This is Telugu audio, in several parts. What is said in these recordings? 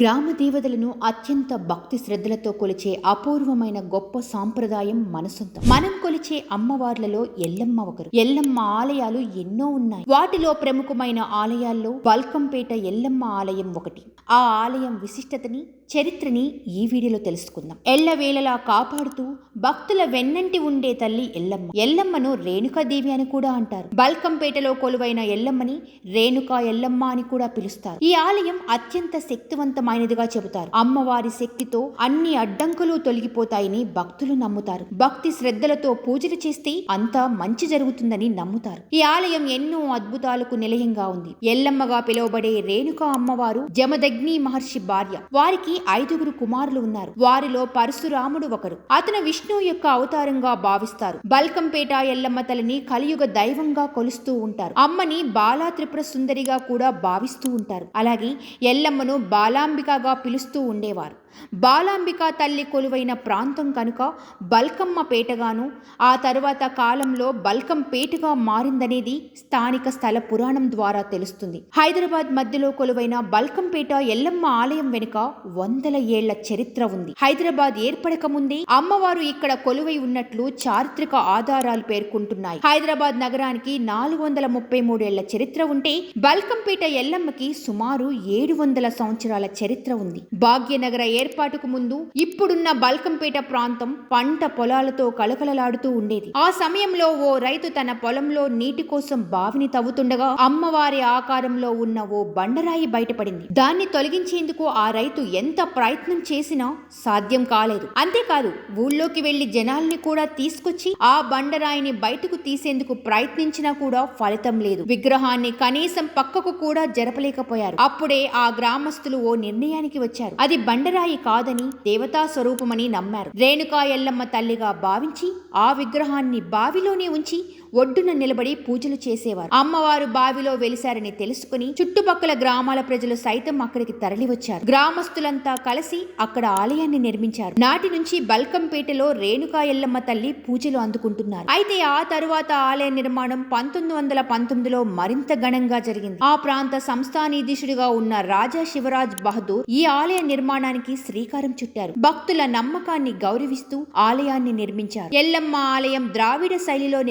గ్రామ దేవతలను అత్యంత భక్తి శ్రద్ధలతో కొలిచే అపూర్వమైన గొప్ప సాంప్రదాయం మనసొంతం. మనం కొలిచే అమ్మవార్లలో ఎల్లమ్మ ఒకరు. ఎల్లమ్మ ఆలయాలు ఎన్నో ఉన్నాయి. వాటిలో ప్రముఖమైన ఆలయాల్లో బల్కంపేట ఎల్లమ్మ ఆలయం ఒకటి. ఆ ఆలయం విశిష్టతని చరిత్రని ఈ వీడియోలో తెలుసుకుందాం. ఎల్లవేళలా కాపాడుతూ భక్తుల వెన్నంటి ఉండే తల్లి ఎల్లమ్మ. ఎల్లమ్మను రేణుకాదేవి అని కూడా అంటారు. బల్కంపేటలో కొలువైన ఎల్లమ్మని రేణుకా ఎల్లమ్మ అని కూడా పిలుస్తారు. ఈ ఆలయం అత్యంత శక్తివంతమైనదిగా చెబుతారు. అమ్మవారి శక్తితో అన్ని అడ్డంకులు తొలగిపోతాయని భక్తులు నమ్ముతారు. భక్తి శ్రద్ధలతో పూజలు చేస్తే అంతా మంచి జరుగుతుందని నమ్ముతారు. ఈ ఆలయం ఎన్నో అద్భుతాలకు నిలయంగా ఉంది. ఎల్లమ్మగా పిలువబడే రేణుకా అమ్మవారు జమదగ్ని మహర్షి భార్య. వారికి ఐదుగురు కుమారులు ఉన్నారు. వారిలో పరశురాముడు ఒకరు. అతను విష్ణు యొక్క అవతారంగా భావిస్తారు. బల్కంపేట ఎల్లమ్మ తల్లిని కలియుగ దైవంగా కొలుస్తూ ఉంటారు. అమ్మని బాలా త్రిపుర సుందరిగా కూడా భావిస్తూ ఉంటారు. అలాగే ఎల్లమ్మను బాలాంబికగా పిలుస్తూ ఉండేవారు. బాలాంబిక తల్లి కొలువైన ప్రాంతం కనుక బల్కమ్మ పేటగాను ఆ తరువాత కాలంలో బల్కం పేటగా మారిందనేది స్థానిక స్థల పురాణం ద్వారా తెలుస్తుంది. హైదరాబాద్ మధ్యలో కొలువైన బల్కంపేట ఎల్లమ్మ ఆలయం వెనుక వందల ఏళ్ళ చరిత్ర ఉంది. హైదరాబాద్ ఏర్పడక ముందే అమ్మవారు ఇక్కడ కొలువై ఉన్నట్లు చారిత్రక ఆధారాలు పేర్కొంటున్నాయి. హైదరాబాద్ నగరానికి నాలుగు వందల ముప్పై మూడేళ్ళ చరిత్ర ఉంటే బల్కంపేట ఎల్లమ్మకి సుమారు ఏడు వందల సంవత్సరాల చరిత్ర ఉంది. భాగ్యనగర ఏర్పాటుకు ముందు ఇప్పుడున్న బల్కంపేట ప్రాంతం పంట పొలాలతో కలకలలాడుతూ ఉండేది. ఆ సమయంలో ఓ రైతు తన పొలంలో నీటి కోసం బావిని తవ్వుతుండగా అమ్మవారి ఆకారంలో ఉన్న ఓ బండరాయి బయటపడింది. దాన్ని తొలగించేందుకు ఆ రైతు ఎంత ప్రయత్నం చేసినా సాధ్యం కాలేదు. అంతేకాదు ఊళ్ళోకి వెళ్ళి జనాల్ని కూడా తీసుకొచ్చి ఆ బండరాయిని బయటకు తీసేందుకు ప్రయత్నించినా కూడా ఫలితం లేదు. విగ్రహాన్ని కనీసం పక్కకు కూడా జరపలేకపోయారు. అప్పుడే ఆ గ్రామస్తులు ఓ నిర్ణయానికి వచ్చారు. అది బండరాయి కాదని దేవతా స్వరూపమని నమ్మారు. రేణుకా ఎల్లమ్మ తల్లిగా భావించి ఆ విగ్రహాన్ని బావిలోనే ఉంచి ఒడ్డున నిలబడి పూజలు చేసేవారు. అమ్మవారు బావిలో వెలిశారని తెలుసుకుని చుట్టుపక్కల గ్రామాల ప్రజలు సైతం అక్కడికి తరలివచ్చారు. గ్రామస్తులంతా కలిసి అక్కడ ఆలయాన్ని నిర్మించారు. నాటి నుంచి బల్కంపేటలో రేణుకా ఎల్లమ్మ తల్లి పూజలు అందుకుంటున్నారు. అయితే ఆ తరువాత ఆలయ నిర్మాణం పంతొమ్మిది వందల పంతొమ్మిదిలో మరింత ఘనంగా జరిగింది. ఆ ప్రాంత సంస్థానీధీశుడిగా ఉన్న రాజా శివరాజ్ బహదూర్ ఈ ఆలయ నిర్మాణానికి శ్రీకారం చుట్టారు. భక్తుల నమ్మకాన్ని గౌరవిస్తూ ఆలయాన్ని నిర్మించారు. ఎల్లమ్మ ఆలయం ద్రావిడ శైలిలో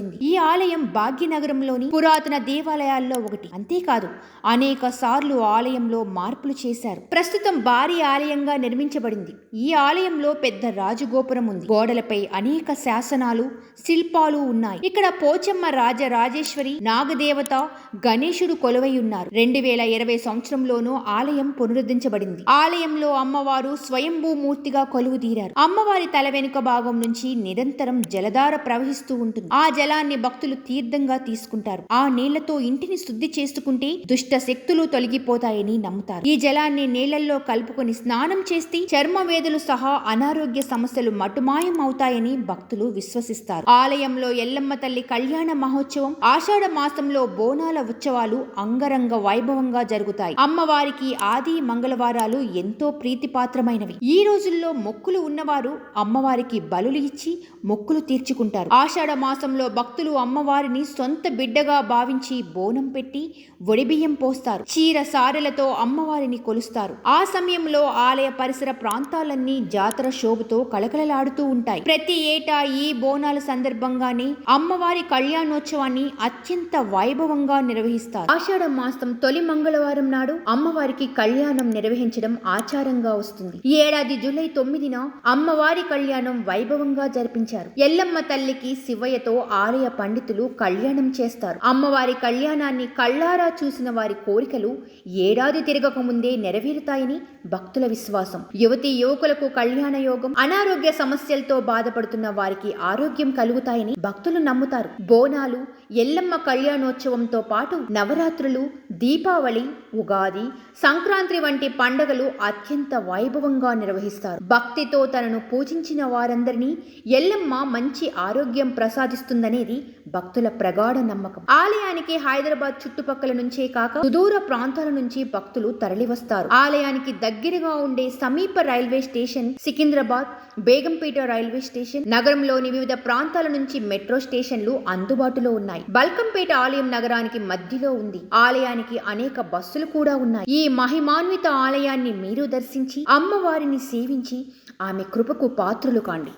నిర్మించబడింది ఈ ఆలయం భాగ్యనగరంలోని పురాతన దేవాలయాల్లో ఒకటి. అంతేకాదు అనేక సార్లు ఆలయంలో మార్పులు చేశారు. ప్రస్తుతం భారీ ఆలయంగా నిర్మించబడింది. ఈ ఆలయంలో పెద్ద రాజగోపురం ఉంది. గోడలపై అనేక శాసనాలు శిల్పాలు ఉన్నాయి. ఇక్కడ పోచమ్మ రాజ రాజేశ్వరి నాగదేవత గణేశుడు కొలువై ఉన్నారు. రెండు వేల ఇరవై సంవత్సరంలోనూ ఆలయం పునరుద్ధరించబడింది. ఆలయంలో అమ్మవారు స్వయంభూ మూర్తిగా కొలువు తీరారు. అమ్మవారి తల వెనుక భాగం నుంచి నిరంతరం జలధార ప్రవహిస్తూ ఉంటుంది. ఆ జలాన్ని భక్తులు తీర్థంగా తీసుకుంటారు. ఆ నీళ్ళతో ఇంటిని శుద్ధి చేసుకుంటే దుష్ట శక్తులు తొలగిపోతాయని నమ్ముతారు. ఈ జలాన్ని నీళ్ళలో కలుపుకొని స్నానం చేస్తే చర్మ వేదులు సహా అనారోగ్య సమస్యలు మటుమాయం అవుతాయని భక్తులు విశ్వసిస్తారు. ఆలయంలో ఎల్లమ్మ తల్లి కళ్యాణ మహోత్సవం ఆషాఢ మాసంలో బోనాల ఉత్సవాలు అంగరంగ వైభవంగా జరుగుతాయి. అమ్మవారికి ఆది మంగళవారాలు ఎంతో ప్రీతిపాత్రమైనవి. ఈ రోజుల్లో మొక్కులు ఉన్నవారు అమ్మవారికి బలులు ఇచ్చి మొక్కులు తీర్చుకుంటారు. ఆషాఢ మాసంలో భక్తులు అమ్మవారిని సొంత బిడ్డగా భావించి బోనం పెట్టి ఒడిబియ్యం పోస్తారు. చీర సారెలతో అమ్మవారిని కొలుస్తారు. ఆ సమయంలో ఆలయ పరిసర ప్రాంతాలన్నీ జాతర శోభతో కళకళలాడుతూ ఉంటాయి. ప్రతి ఏటా ఈ బోనాల సందర్భంగానే అమ్మవారి కళ్యాణోత్సవాన్ని అత్యంత వైభవంగా నిర్వహిస్తారు. ఆషాఢ మాసం తొలి మంగళవారం నాడు అమ్మవారికి కళ్యాణం నిర్వహించడం ఆచారంగా వస్తుంది. ఏడాది జూలై తొమ్మిదిన అమ్మవారి కళ్యాణం వైభవంగా జరిపించారు. ఎల్లమ్మ తల్లికి శివయ్యతో ఆలయ పండితులు కళ్యాణం చేస్తారు. అమ్మవారి కళ్యాణాన్ని కళ్ళారా చూసిన వారి కోరికలు ఏడాది తిరగక ముందే నెరవేరుతాయని భక్తుల విశ్వాసం. యువతి యువకులకు కళ్యాణ యోగం అనారోగ్య సమస్యలతో బాధపడుతున్న వారికి ఆరోగ్యం కలుగుతాయని భక్తులు నమ్ముతారు. బోనాలు ఎల్లమ్మ కళ్యాణోత్సవంతో పాటు నవరాత్రులు దీపావళి ఉగాది సంక్రాంతి వంటి పండగలు అత్యంత వైభవంగా నిర్వహిస్తారు. భక్తితో తనను పూజించిన వారందరినీ ఎల్లమ్మ మంచి ఆరోగ్యం ప్రసాదిస్తుందని అనేది భక్తుల ప్రగాఢ నమ్మకం. ఆలయానికి హైదరాబాద్ చుట్టుపక్కల నుంచే కాక సుదూర ప్రాంతాల నుంచి భక్తులు తరలివస్తారు. ఆలయానికి దగ్గరగా ఉండే సమీప railway station Secunderabad Begumpet railway station నగరంలోని వివిధ ప్రాంతాల నుంచి మెట్రో స్టేషన్లు అందుబాటులో ఉన్నాయి. బల్కంపేట ఆలయం నగరానికి మధ్యలో ఉంది. ఆలయానికి అనేక బస్సులు కూడా ఉన్నాయి. ఈ మహిమాన్విత ఆలయాన్ని మీరు దర్శించి అమ్మవారిని సేవించి ఆమె కృపకు పాత్రులు కాండి.